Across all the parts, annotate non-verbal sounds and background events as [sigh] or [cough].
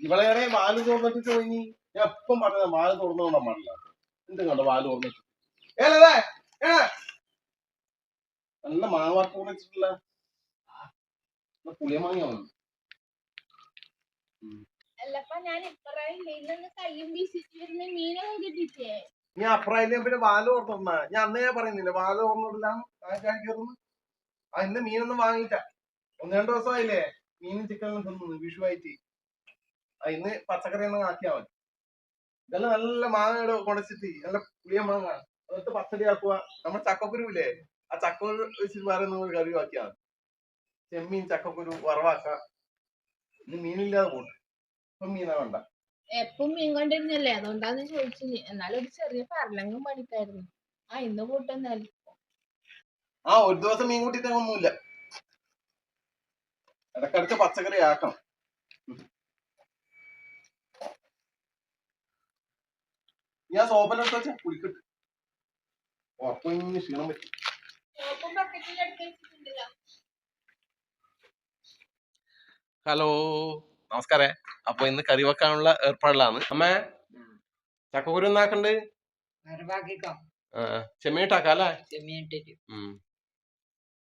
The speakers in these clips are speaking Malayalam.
ഇവളേറെ വാൽ തുറന്നിട്ട് പോയി. ഞാൻ എപ്പം പറഞ്ഞത് വാൽ തുറന്നു പാടില്ല എന്ത് കണ്ടോ വാൽ തുറന്നിട്ട്? ഏലേ ഏ. നല്ല മാവാർക്ക് കൂടെ വെച്ചിട്ടുള്ള പുളിയ മാങ്ങ വന്നു ഞാൻ അപ്രായം നീ പിന്നെ വാൽ തുറന്ന ഞാൻ അന്നേ ഞാൻ പറയുന്നില്ല വാൽ തുറന്നിട്ടില്ല കയറുന്നു ആ ഇന്ന് മീനൊന്നും വാങ്ങിയിട്ട ഒന്ന് രണ്ടു ദിവസമായില്ലേ? മീനും ചിക്കനും തിന്നു വിഷു ആയിട്ട് ആ ഇന്ന് പച്ചക്കറി ഒന്നും ആക്കിയാ മതി. ഇതെല്ലാം നല്ല മാങ്ങയുടെ കുടച്ചിട്ട് നല്ല പുളിയ മാങ്ങ. എന്നിട്ട് പച്ചടി ആക്കുക നമ്മൾ ചക്കക്കുരു ഇല്ലേ ആ ചക്കക്കുരു വെച്ചിട്ട് വേറെ നിങ്ങൾ കറി ആക്കിയാ മതി. ചെമ്മീൻ ചക്കക്കുരു വറവാക്ക. ഇനി മീനില്ലാതെ പോട്ടെ. ഇപ്പൊ മീനാ വേണ്ട. എപ്പം മീൻ കൊണ്ടിരുന്നല്ലേ അതുകൊണ്ടാന്ന് ചോദിച്ചു എന്നാലും ഒരു ചെറിയ പറലങ്ങും പണിക്കായിരുന്നു. ആ ഇന്ന് കൂട്ടെന്നാലും ആ ഒരു ദിവസം മീൻ കൂട്ടിട്ടൊന്നുമില്ല ഇടക്കിടക്ക് പച്ചക്കറി ആക്കണം. ഞാൻ സോപ്പലെടുത്ത് വെച്ചാ കുളിക്കട്ട് ഉറപ്പം ക്ഷീണം പറ്റും ഹലോ നമസ്കാരേ. അപ്പൊ ഇന്ന് കറി വെക്കാനുള്ള ഏർപ്പാടിലാണ്. അമ്മേ ചക്കക്കുരു എന്നാക്കണ്ട് വരവാക്കിക്കോ ചെമ്മീട്ടാക്കാം അല്ലേ? ചെമ്മീനിട്ടിട്ട് ഉം.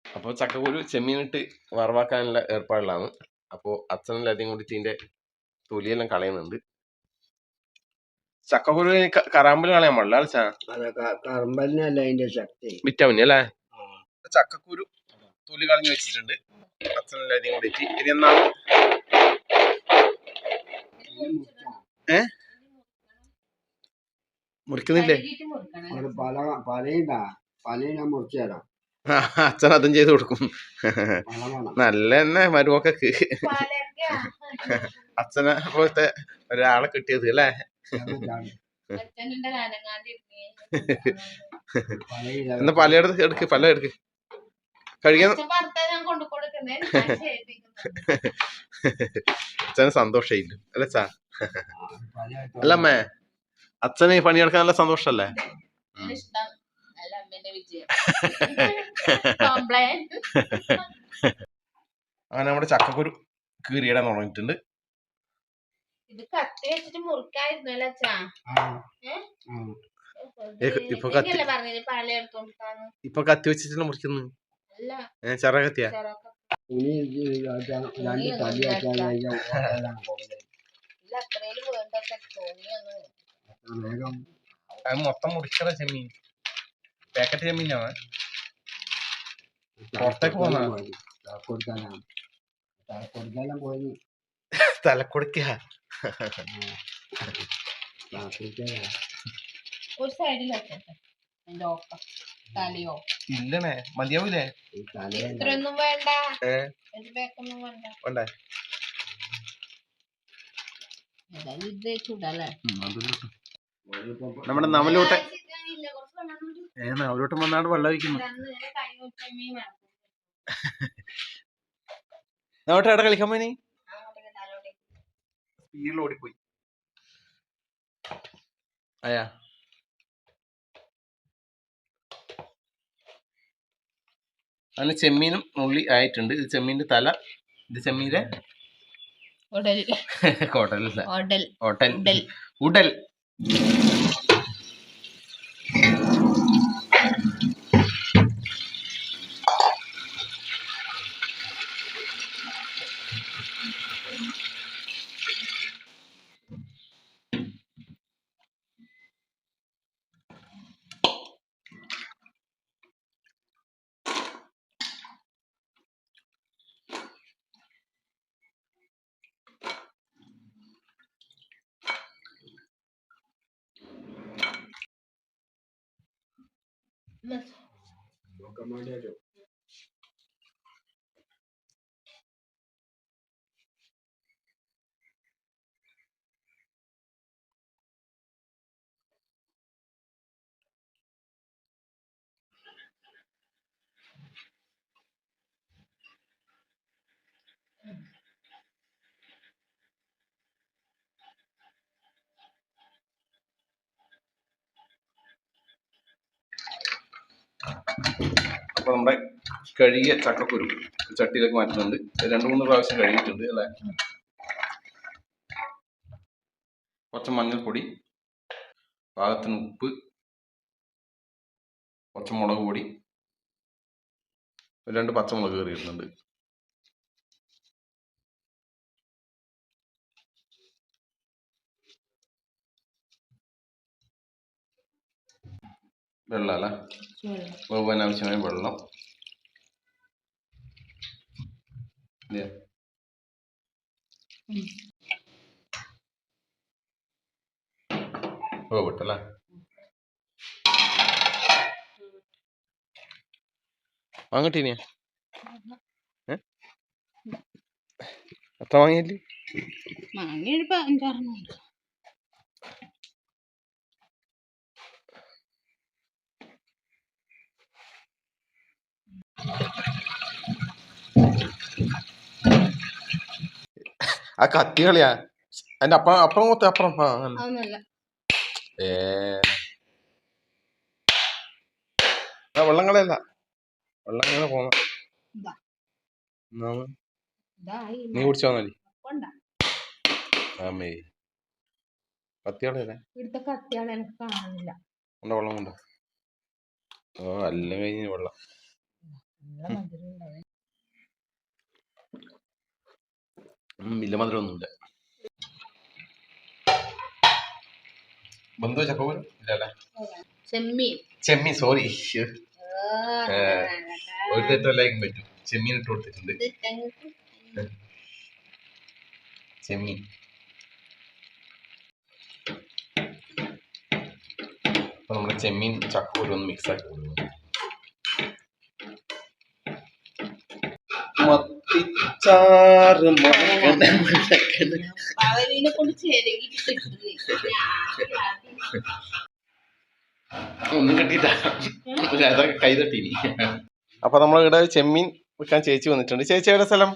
അപ്പൊ ചക്കക്കുരു ചെമ്മീനിട്ട് വറവാക്കാനുള്ള ഏർപ്പാടിലാണ്. അപ്പോ അച്ഛനെല്ലാം അധികം കൂടി ഇതിന്റെ തൊലിയെല്ലാം കളയുന്നുണ്ട്. ചക്കക്കുരു കറാമ്പൽ കറാമ്പൽ കളയാൻ പാടില്ല? കറമ്പലിനല്ല അതിന്റെ ശക്തി. വിറ്റാമിൻ അല്ലേ? ചക്കക്കുരു തൊലി കളഞ്ഞു വെച്ചിട്ടുണ്ട്. അച്ഛനെല്ലാം അധികം കൂടി ഇട്ട് ഇനി എന്നാണ് മുറിക്കുന്നില്ലേ? ഒരു പല പലയിണ്ടാ. പലയിനാ മുറിച്ചു തരാം. അച്ഛൻ അതും ചെയ്ത് കൊടുക്കും. നല്ല തന്നെ മരുമക്കൊക്കെ അച്ഛനെ പോലത്തെ ഒരാളെ കിട്ടിയത് അല്ലേ? [laughs] എന്നാ പലയിടത്ത് എടുക്ക് പല എടുക്ക്. കഴിക്കാൻ. [laughs] അച്ഛന് സന്തോഷമായില്ല അല്ലേ ചാ പല അല്ലമ്മേ അച്ഛന് പണിയെടുക്കാൻ നല്ല സന്തോഷല്ലേ? അല്ല [laughs] അങ്ങനെ നമ്മുടെ ചക്കക്കുരു കീറിയിടാൻ തുടങ്ങിയിട്ടുണ്ട്. ഇത് കത്തി വെച്ചിട്ട് മുറുക്കായിരുന്നു അല്ലേ അച്ഛാ ഇപ്പൊ കത്തി- വെച്ചിട്ട് മുറിക്കുന്നു ചെറ കത്തിയാ? മൊത്തം മുറിക്കട ചെമ്മീൻ. പാക്കറ്റ് ചെമ്മീനാണ് പുറത്തേക്ക് പോന്നാ? കൊടുക്കാനാണ് പോയി തലക്കൊടുക്ക ഒരു സൈഡിലൊക്കെ വെച്ചേട്ടെ എന്റെ ഓക്കം തലയോ? ഇല്ലണേ. മതിയാവൂലേ? ഇത്രയൊന്നും വേണ്ട. പേക്കൊന്നും വേണ്ട. വേണ്ടേ? ഏതായാലും ഇത് ചൂടല്ലേ? നമ്മുടെ നവലോട്ടെ ഇല്ല, കുറച്ച് വെള്ളം കൂടി ഏ നവലോട്ടം വന്നാട് വെള്ളം ഒഴിക്കുന്നു. [laughs] നവട്ടെ അവിടെ കളിക്കാൻ പോയി സ്പീഡിൽ ഓടിപ്പോയി. അയാ. അങ്ങനെ ചെമ്മീനും ഉള്ളി ആയിട്ടുണ്ട്. ഇത് ചെമ്മീന്റെ തല ഇത് ചെമ്മീന്റെ [laughs] ഉടൽ. ഉടൽ. ഉടൽ. ഹോട്ടൽ ഉടൽ ഉടൽ നോക്കാൻ വേണ്ടിയാലോ അപ്പൊ നമ്മുടെ കഴുകിയ ചക്കക്കുരു ചട്ടിയിലേക്ക് മാറ്റുന്നുണ്ട്. രണ്ടു മൂന്ന് പ്രാവശ്യം കഴുകിയിട്ടുണ്ട് അല്ലെ? കുറച്ച് മഞ്ഞൾപ്പൊടി പാകത്തിന് ഉപ്പ് കുറച്ച് മുളക് പൊടി. രണ്ട് പച്ചമുളക് കയറിയിടുന്നുണ്ട് വെള്ളം അല്ല വേവാൻ ആവശ്യമായ വെള്ളം? വേവിട്ടല്ലേ വാങ്ങട്ടീനിയാ ഏ? എത്ര വാങ്ങിയില്ലേ? മാങ്ങ ഒരു അഞ്ചാറെണ്ണം ഉണ്ട് ആ കത്തി കളിയാ. എന്റെ അപ്പുറം അപ്പുറം മൊത്തം അപ്പുറം ഏ. വെള്ളം കളയല്ല വെള്ളം ഇങ്ങനെ പോന്ന. നീ കുടിച്ചാ മതി കൊണ്ടാ. ആമേ കത്തി കളയല്ലേ? ഇവിടുത്തെ കത്തിയാണ് എനിക്ക് കാണുന്നില്ല വെള്ളം കൊണ്ടോ. ഓ എല്ലാം കഴിഞ്ഞ വെള്ളം. നല്ല മധുരം ഒന്നുമില്ല ബന്ധു ഇല്ലല്ലേ ചെമ്മീൻ. ചെമ്മീൻ സോറി. ഒരു തെറ്റല്ലായിരിക്കും പറ്റും. ചെമ്മീൻ ഇട്ട് കൊടുത്തിട്ടുണ്ട്. ചെമ്മീൻ. അപ്പൊ നമ്മുടെ ചെമ്മീൻ ഒന്ന് മിക്സ് ആക്കി കൊടുക്കുന്നു മത്തിച്ചാറ് പവലിനെ കൊണ്ട് ഒന്നും കൈ തട്ടീനി. അപ്പൊ നമ്മൾ ഇവിടെ ചെമ്മീൻ വെക്കാൻ ചേച്ചി വന്നിട്ടുണ്ട്. ചേച്ചി എവിടെ സ്ഥലം?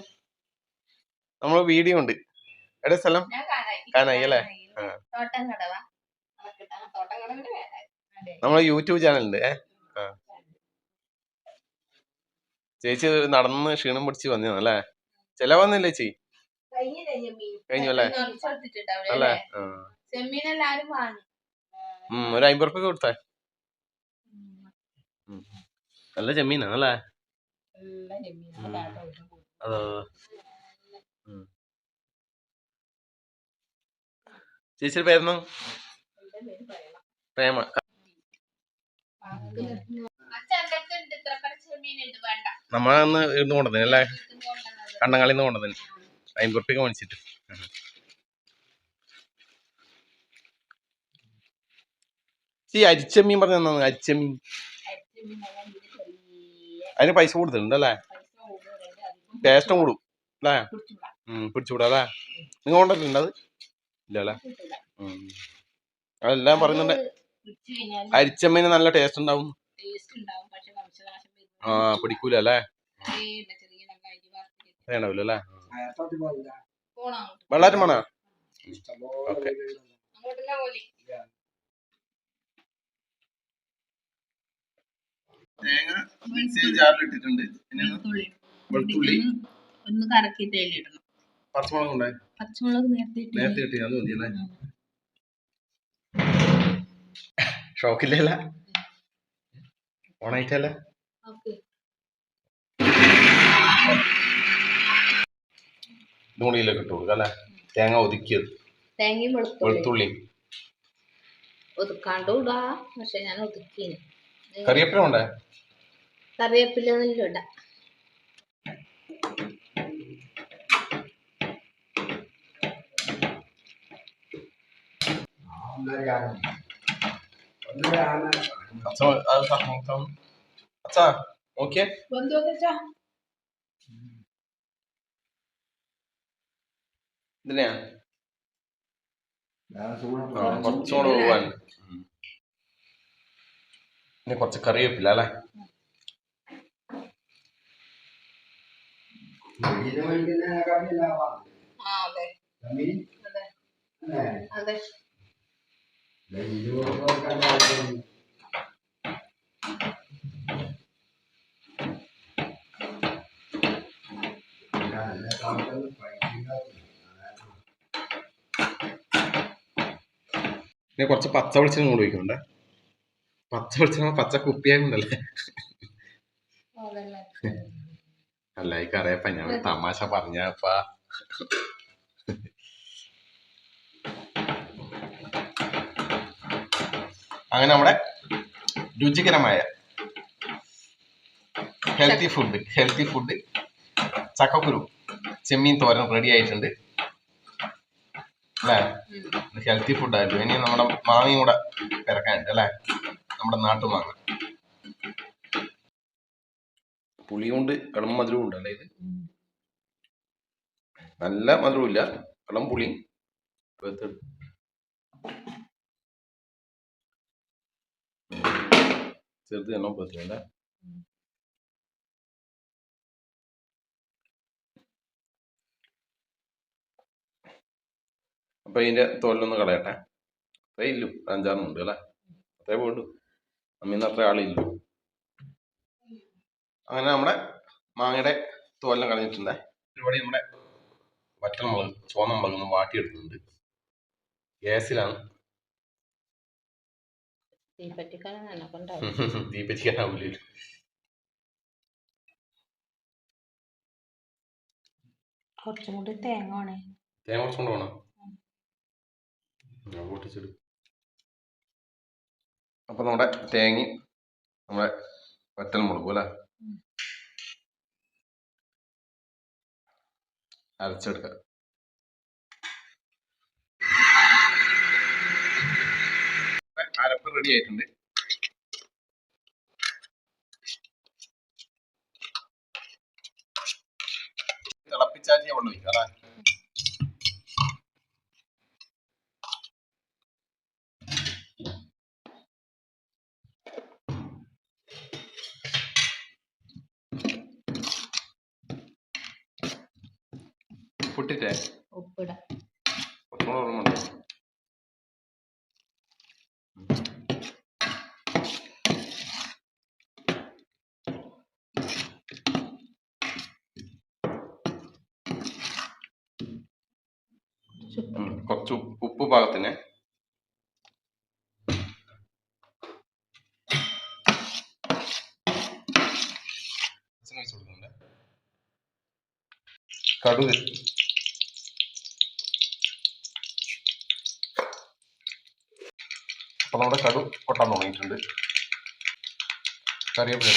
നമ്മൾ വീഡിയോ ഉണ്ട്. എവിടെ സ്ഥലം? ഞാൻ കാണായി കാണായി അല്ലേ? നമ്മളെ യൂട്യൂബ് ചാനൽ ഉണ്ട് ഏ ആ. ചേച്ചി നടന്ന് ക്ഷീണം പിടിച്ച് വന്നതാണ് അല്ലേ ചെലവന്നില്ലേ ചേച്ചി? കഴിഞ്ഞു അല്ലേ? അല്ലേ? ഉം, ഒരു അമ്പത് റുപ്യ കൊടുത്തേ നല്ല ചെമ്മീനാ. അല്ലേ. അതോ. ചേച്ചിയുടെ പേരെന്നോ. പ്രേമ. നമ്മളന്ന് ഇന്ന് കൊണ്ടുവന്നു അല്ലേ? കണ്ണങ്ങളിൽ നിന്ന് കൊണ്ടുവന്നു. അയിൻകുട്ടി കാണിച്ചിട്ട് ഈ അരിച്ചമ്മീൻ പറഞ്ഞ തന്നു അരിച്ചമ്മീൻ. അതിന് പൈസ കൊടുത്തിട്ടുണ്ട് അല്ലേ? ടേസ്റ്റും കൂടും അല്ലേ? പിടിച്ചുകൂടാ. അല്ലേ? നിങ്ങൾ കൊണ്ടിട്ടുണ്ട് അത് ഇല്ല അല്ലേ? അതെല്ലാം പറയുന്നുണ്ട് കഴിഞ്ഞാൽ അരിച്ചമ്മീന് നല്ല ടേസ്റ്റ് ഉണ്ടാവും ടേസ്റ്റ് ഉണ്ടാവും പക്ഷെ വംശനാശം വരും. ആ പിടിക്കൂല അല്ലേ വെള്ളാറ്റം വേണോ ഓക്കെ തേങ്ങ മിക്സിയിൽ വെളുത്തുള്ളി വെളുത്തുള്ളി ഒന്ന് കറക്കി കറക്കിയിട്ട് അതിലിടണം പച്ചമുളക് ഉണ്ടായി പച്ചമുളക് നേരത്തെ ഇട്ട് നേരത്തെ കിട്ടി അത് മതി അല്ലേ ഷോക്കില്ലല്ല ഓണായിട്ടല്ല ഓക്കേ. നൂണിയിലൊക്കെ ഇട്ട് കൊടുക്കാം അല്ലേ? തേങ്ങ ഒതുക്കിയത്. തേങ്ങയും വെളുത്തുള്ളി വെളുത്തുള്ളി. ഒതുക്കാണ്ട് ഇടാ പക്ഷെ ഞാൻ ഒതുക്കീന് കറിവേപ്പില ഉണ്ടേ കറിവേപ്പില ഒന്നും ഇടാം ഒന്നരയാണ്. ഒന്നരയാണ്. അച്ഛ അത് സ- നോക്കാം അച്ഛാ നോക്കിയേ ബന്ധു വെച്ചാ ഇതിനെയാ കുറച്ചുകൂടെ പോവാൻ പിന്നെ കുറച്ച് കറിവേപ്പില അല്ലേ അതെ? അതെ അല്ലേ? അതെ ദേ ഇരുപത് രൂപയ്ക്ക് ഉണ്ടാക്കും. ഞാൻ എല്ലാ സാധനങ്ങളും പൈസ ഉണ്ടാക്കും. പിന്നെ കുറച്ച് പച്ച വെളിച്ചെണ്ണ കൊണ്ട് ഒഴിക്കുന്നുണ്ട് പച്ച വെളിച്ചെണ്ണ പച്ച കുപ്പിയായിട്ടുണ്ടല്ലേ അല്ല എനിക്കറിയപ്പ ഞാൻ തമാശ പറഞ്ഞപ്പാ. അങ്ങനെ നമ്മുടെ രുചികരമായ ഹെൽത്തി ഫുഡ് ഹെൽത്തി ഫുഡ് ചക്കക്കുരു. ചെമ്മീൻ തോരൻ റെഡി ആയിട്ടുണ്ട്. അല്ലേ? ഹെൽത്തി ഫുഡ് ആയിരുന്നു. ഇനി നമ്മുടെ മാങ്ങയും കൂടെ പിറക്കാനുണ്ട് അല്ലേ? നമ്മുടെ നാട്ടുമാങ്ങ പുളിയുണ്ട് ഇളം മധുരവും ഉണ്ട് അല്ലേ ഇത്? നല്ല മധുരമില്ല ഇളം പുളി വെളുത്ത് ചെറുത് എണ്ണം പറ്റില്ല അപ്പൊ ഇതിന്റെ തോലൊന്ന് കളയട്ടെ? അത്രേ ഇല്ലു അഞ്ചാറെണ്ണം ഉണ്ട് അല്ലേ? അത്രേ വേണ്ടു അമ്മീന്ന് അത്ര ആളില്ലു. അങ്ങനെ നമ്മുടെ മാങ്ങയുടെ തോലെല്ലാം കളഞ്ഞിട്ടുണ്ട്. ഒരുപാട് നമ്മുടെ വറ്റൽമുളക് ചോന്ന മുളക് ഒന്ന് വാട്ടിയെടുക്കുന്നുണ്ട്. ഗ്യാസിലാണ്. തീപ്പറ്റിക്കാനാണ് കൊണ്ടാവും. [laughs] തീ പറ്റിക്കാനാവില്ല കുറച്ചും കൂടി തേങ്ങ വേണേ. തേങ്ങ കുറച്ചുകൊണ്ട് വേണം. ഞാൻ പൊട്ടിച്ചെടുക്കും. അപ്പൊ നമ്മുടെ തേങ്ങ നമ്മുടെ വറ്റൽ മുളകും അല്ലേ? അരച്ചെടുക്കുക അരച്ചെടുക്കാം. അരപ്പ് റെഡി ആയിട്ടുണ്ട്. തിളപ്പിച്ചാറ്റിയ വെള്ളം ഒഴിക്കാം അല്ലേ പൊട്ടിട്ടേ ഉപ്പിടാം ഓർമ്മ കുറച്ച് ഉപ്പ് ഭാഗത്തിന് പാകത്തിന്. കടുക് അപ്പൊ നമ്മുടെ കടു പൊട്ടാൻ തുടങ്ങിയിട്ടുണ്ട്. കറിവേപ്പില.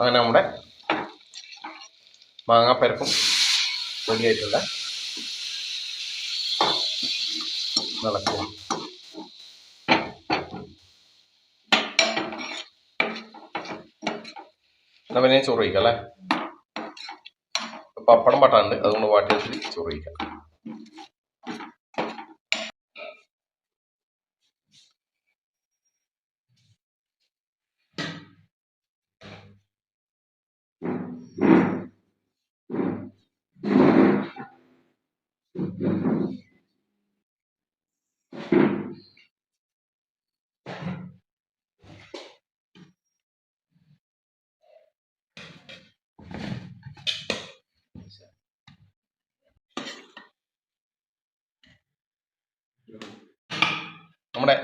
അങ്ങനെ നമ്മുടെ മാങ്ങാപ്പരപ്പും റെഡി നടക്കും. നിളക്കും എന്നാ പിന്നെ ചോറ് കഴിക്കാം അല്ലേ? പപ്പടം പട്ടാണ്ട് അതുകൊണ്ട് വാട്ടി വെച്ചിട്ട് ചോറ് കഴിക്കാം നമ്മുടെ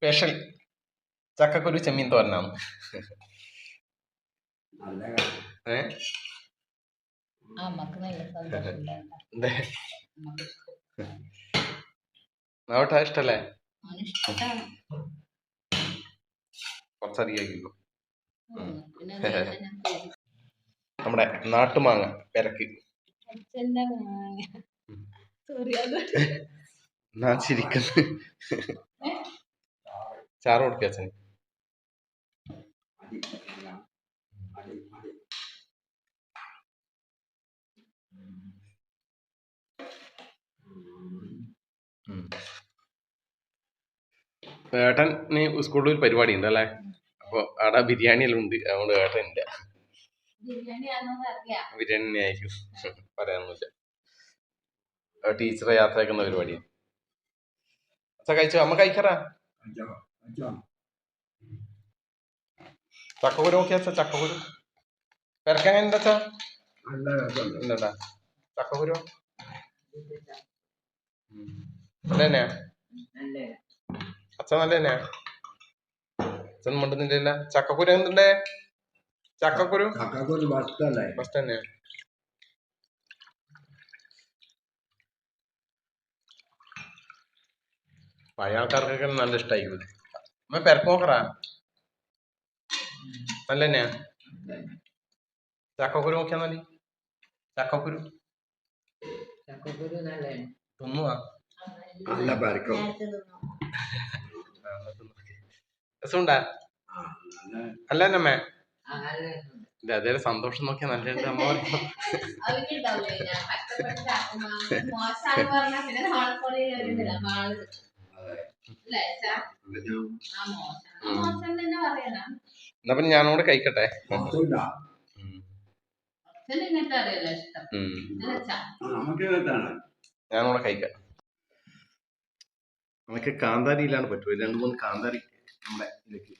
സ്പെഷ്യൽ ചക്കക്കുരു ചെമ്മീൻ തോരനാണ്. നോട്ടാ ഇഷ്ടല്ലേ? കുറച്ചറിയോ കുറച്ചധികം. നമ്മുടെ നാട്ടുമാങ്ങ പെരക്ക്. അച്ഛന്റെ മാങ്ങ. Sorry, അത് ഞാൻ ചിരിക്കുന്നു ചാറ് കൊടുക്കുക അച്ഛന് അടി അടി അടി ഏട്ടന് സ്കൂളിൽ ഒരു പരിപാടി ഉണ്ട് അല്ലേ? അപ്പൊ അവിടെ ബിരിയാണി എല്ലാം ഉണ്ട്. അതുകൊണ്ട് ഏട്ടൻ ഇല്ല. ബിരിയാണി ആയിരിക്കും. പറയാനൊന്നുമില്ല. ടീച്ചറെ യാത്ര യാത്രയാക്കുന്ന പരിപാടിയാണ് കഴിച്ചോ? അമ്മ കഴിക്കറാ? ചക്കക്കുരു നോക്കിയാ അച്ഛ ചക്കക്കുരു പെരക്കാൻ എന്താ ചക്കക്കുരു നല്ല തന്നെയാ അച്ഛൻ നല്ല തന്നെയാ അച്ഛൻ മിണ്ടുന്നില്ല ചക്കക്കുരു എന്തുണ്ടേ ചക്കക്കുരു ഫസ്റ്റ് തന്നെയാ പഴയ ആൾക്കാർക്കൊക്കെ നല്ല ഇഷ്ടമായിരിക്കും അമ്മ പെർക്കോക്കറാ നല്ല തന്നെയാ ചക്കക്കുരു നോക്കിയാ മതി. ചക്കക്കുരു. തിന്നുവാ. നല്ല പരക്കും. രസമുണ്ടാ? അല്ല ഇത് അതേ സന്തോഷം നോക്കിയാ നല്ല അമ്മ [laughs] മോശം ആ മോശം തന്നെ പറയണം എന്നാ പിന്നെ ഞാനോട് കഴിക്കട്ടെ? ഞാനോടെ കഴിക്കാം. നമുക്ക് കാന്താരിയിലാണ് പറ്റുമോ രണ്ട് മൂന്ന് കാന്താരി നമ്മുടെ ഇതിലേക്ക്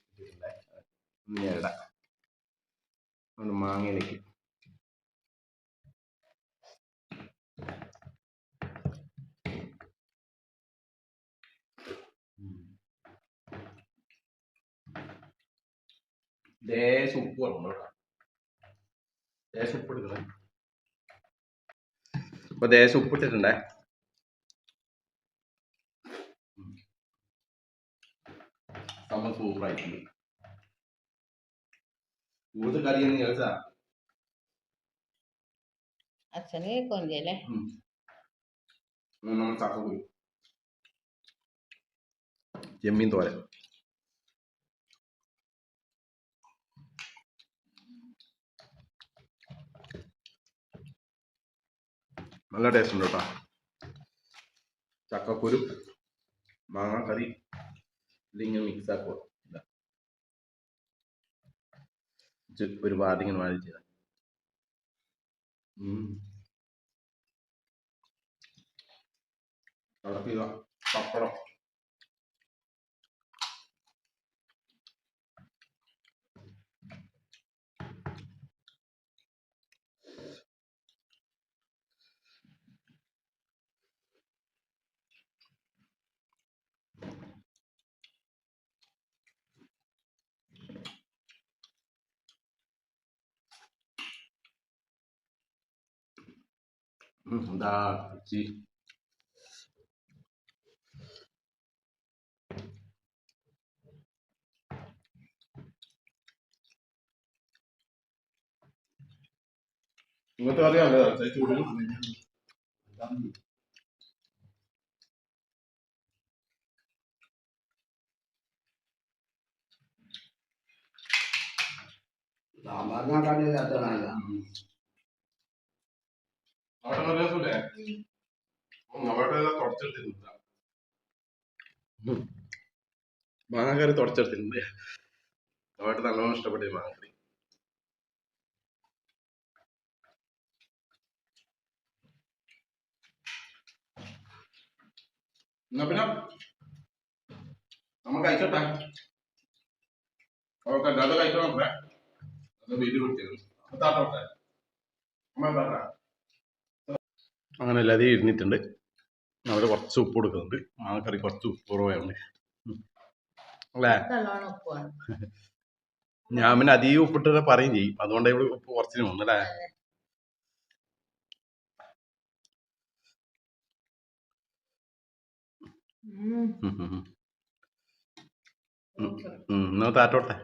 മാങ്ങയിലേക്ക് ലേശം ഉപ്പ് വേണം ലേശം ഉപ്പ് എടുക്കണം അപ്പൊ ദേശം ഉപ്പിട്ടിട്ടുണ്ടേ സംഭവം സൂപ്പറായിട്ടുണ്ട് കൂടുതൽ കറിയൊന്നും കേൾച്ചാ അച്ഛന് കൊഞ്ചല്ലേ നമ്മൾ ചെമ്മീൻ തോരൻ നല്ല ടേസ്റ്റ് ഉണ്ട് കേട്ടോ ചക്കക്കുരു മാങ്ങ കറി ഇതിങ്ങനെ മിക്സ് ആക്കുക ഇതാ. ഇത് ഒരു പാതിങ്ങനെ വാഴ ചെയ്ത അവിടെ ഇതാ പപ്പടം ഉം, എന്താ ചി ഇങ്ങനത്തെ കറിയാണല്ലേ ചൂടിൽ സാമ്പാറിനെക്കാട്ടി രസമാണല്ല അവിടെ നല്ല രസമില്ലേ മാങ്ങാക്കറി തുടച്ചെടുത്തിട്ടുണ്ട്. അവിടെ നല്ലോണം ഇഷ്ടപ്പെട്ടു മാങ്ങാക്കറി. എന്നാ പിന്നെ? നമ്മൾ കഴിച്ചോട്ടെ. ഓക്കെ അത് കഴിച്ചോട്ടെ അത് വീട്ടിൽ വിളിച്ചത് താട്ടോട്ടെ നമ്മൾ താട്ടാ അങ്ങനെ അല്ലാതെ ഇരുന്നിട്ടുണ്ട് അവർ കുറച്ച് ഉപ്പ് കൊടുക്കുന്നുണ്ട് ആ കറി കുറച്ച് ഉപ്പ് കുറവായുണ്ട് അല്ലേ ഞാൻ പിന്നെ അധികം ഉപ്പിട്ട് പറയും ചെയ്യും അതുകൊണ്ട് ഇവിടെ ഉപ്പ് കുറച്ചിന് വന്നു അല്ലേ ഉം. ഉം, ഉം. ഉം, എന്നാ താറ്റോട്ടെ